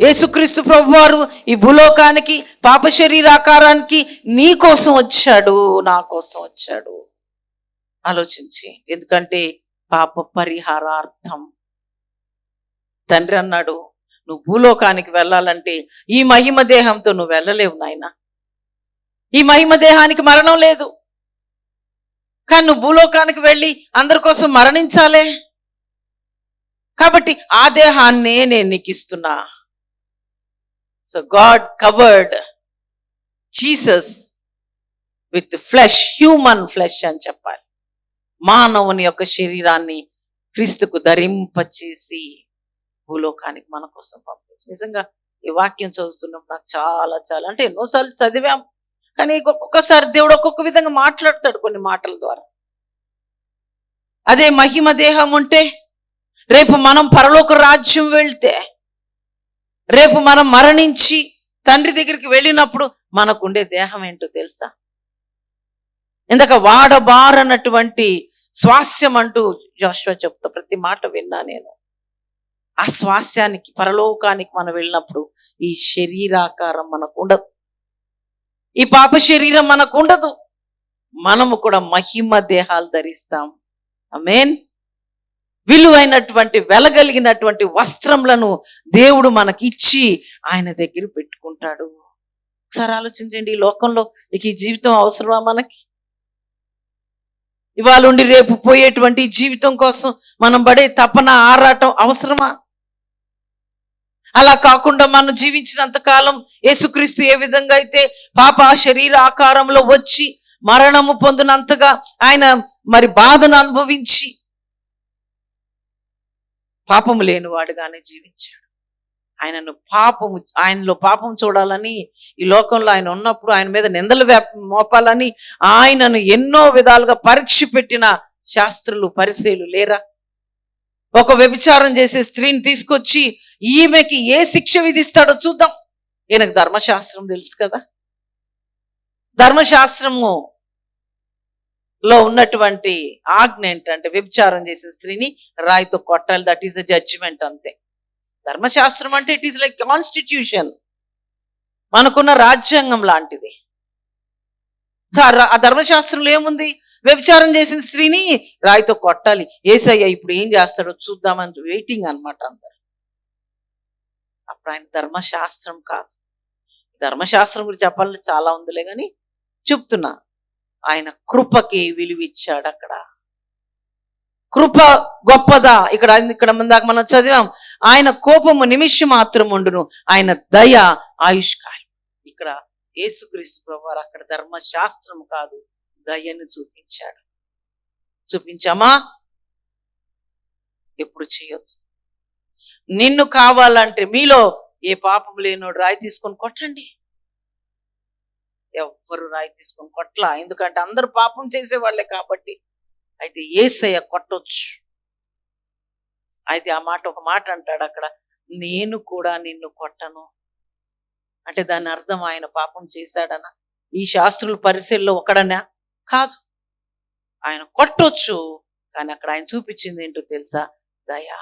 యేసుక్రీస్తు ప్రభు వారు ఈ భూలోకానికి పాప శరీరాకారానికి నీ కోసం వచ్చాడు నా కోసం వచ్చాడు. ఆలోచించి ఎందుకంటే పాప పరిహారార్థం. తండ్రి అన్నాడు నువ్వు భూలోకానికి వెళ్ళాలంటే ఈ మహిమ దేహంతో నువ్వు వెళ్ళలేవు నాయన. ఈ మహిమ దేహానికి మరణం లేదు. కానీ నువ్వు భూలోకానికి వెళ్ళి అందరి కోసం మరణించాలే. కాబట్టి ఆ దేహాన్నే నేను నీకు ఇస్తున్నా. So God covered Jesus with flesh human flesh అని చెప్పాలి. మానవుని యొక్క శరీరాన్ని క్రీస్తుకు ధరింపచేసి భూలోకానికి మన కోసం పంపించి నిజంగా ఈ వాక్యం చదువుతున్నప్పుడు నాకు చాలా చాలా అంటే ఎన్నోసార్లు చదివాం. కానీ ఒక్కొక్కసారి దేవుడు ఒక్కొక్క విధంగా మాట్లాడతాడు కొన్ని మాటల ద్వారా. అదే మహిమ దేహం ఉంటే రేపు మనం పరలోక రాజ్యం వెళ్తే రేపు మనం మరణించి తండ్రి దగ్గరికి వెళ్ళినప్పుడు మనకుండే దేహం ఏంటో తెలుసా? ఇందాక వాడబారనటువంటి స్వాస్యం అంటూ జోష్వ చెప్తా ప్రతి మాట విన్నా నేను. ఆ స్వాస్యానికి పరలోకానికి మనం వెళ్ళినప్పుడు ఈ శరీరాకారం మనకు ఉండదు ఈ పాప శరీరం మనకు ఉండదు మనము కూడా మహిమ దేహాలు ధరిస్తాం. ఐ మీన్ విలువైనటువంటి వెలగలిగినటువంటి వస్త్రములను దేవుడు మనకి ఇచ్చి ఆయన దగ్గర పెట్టుకుంటాడు. ఒకసారి ఆలోచించండి ఈ లోకంలో నీకు ఈ జీవితం అవసరమా మనకి? ఇవాళ ఉండి రేపు పోయేటువంటి జీవితం కోసం మనం పడే తపన ఆరాటం అవసరమా? అలా కాకుండా మనం జీవించినంత కాలం యేసుక్రీస్తు ఏ విధంగా అయితే పాప శరీర ఆకారంలో వచ్చి మరణము పొందినంతగా ఆయన మరి బాధను అనుభవించి పాపము లేనివాడుగానే జీవించాడు. ఆయనను పాపము ఆయనలో పాపం చూడాలని ఈ లోకంలో ఆయన ఉన్నప్పుడు ఆయన మీద నిందలు వేప మోపాలని ఆయనను ఎన్నో విధాలుగా పరీక్ష పెట్టిన శాస్త్రులు పరిశీలు లేరా? ఒక వ్యభిచారం చేసే స్త్రీని తీసుకొచ్చి ఈమెకి ఏ శిక్ష విధిస్తాడో చూద్దాం. ఈయనకు ధర్మశాస్త్రం తెలుసు కదా? ధర్మశాస్త్రము లో ఉన్నటువంటి ఆజ్ఞ ఏంటంటే వ్యభిచారం చేసిన స్త్రీని రాయితో కొట్టాలి. దట్ ఈస్ ద జడ్జిమెంట్ అంతే. ధర్మశాస్త్రం అంటే ఇట్ ఈస్ లైక్ కాన్స్టిట్యూషన్ మనకున్న రాజ్యాంగం లాంటిది. ఆ ధర్మశాస్త్రంలో ఏముంది? వ్యభిచారం చేసిన స్త్రీని రాయితో కొట్టాలి. ఏసయ్య ఇప్పుడు ఏం చేస్తాడో చూద్దామని వెయిటింగ్ అన్నమాట అందరు. అప్పుడు ఆయన ధర్మశాస్త్రం కాదు. ధర్మశాస్త్రం గురించి చెప్పాలని చాలా ఉందిలే కానీ చెప్తున్నా. ఆయన కృపకి విలువిచ్చాడు అక్కడ. కృప గొప్పదా? ఇక్కడ ఇక్కడ ముందాక మనం చదివాం. ఆయన కోపము నిమిషం మాత్రం ఉండును. ఆయన దయ ఆయుష్కాలం. ఇక్కడ యేసుక్రీస్తు ప్రభువారు అక్కడ ధర్మశాస్త్రం కాదు దయను చూపించాడు. చూపించామా? ఎప్పుడు చేయొద్దు. నిన్ను కావాలంటే మీలో ఏ పాపం లేనోడు రాయి తీసుకొని కొట్టండి. ఎవ్వరు రాయి తీసుకొని కొట్ల. ఎందుకంటే అందరు పాపం చేసేవాళ్ళే కాబట్టి అయితే ఏసయ్య కొట్టొచ్చు. అయితే ఆ మాట ఒక మాట అంటాడు అక్కడ నేను కూడా నిన్ను కొట్టను. అంటే దాని అర్థం ఆయన పాపం చేశాడనా. ఈ శాస్త్రుల పరిశీలిలో ఒకడనా కాదు. ఆయన కొట్టొచ్చు కానీ అక్కడ ఆయన చూపించింది ఏంటో తెలుసా? దయా.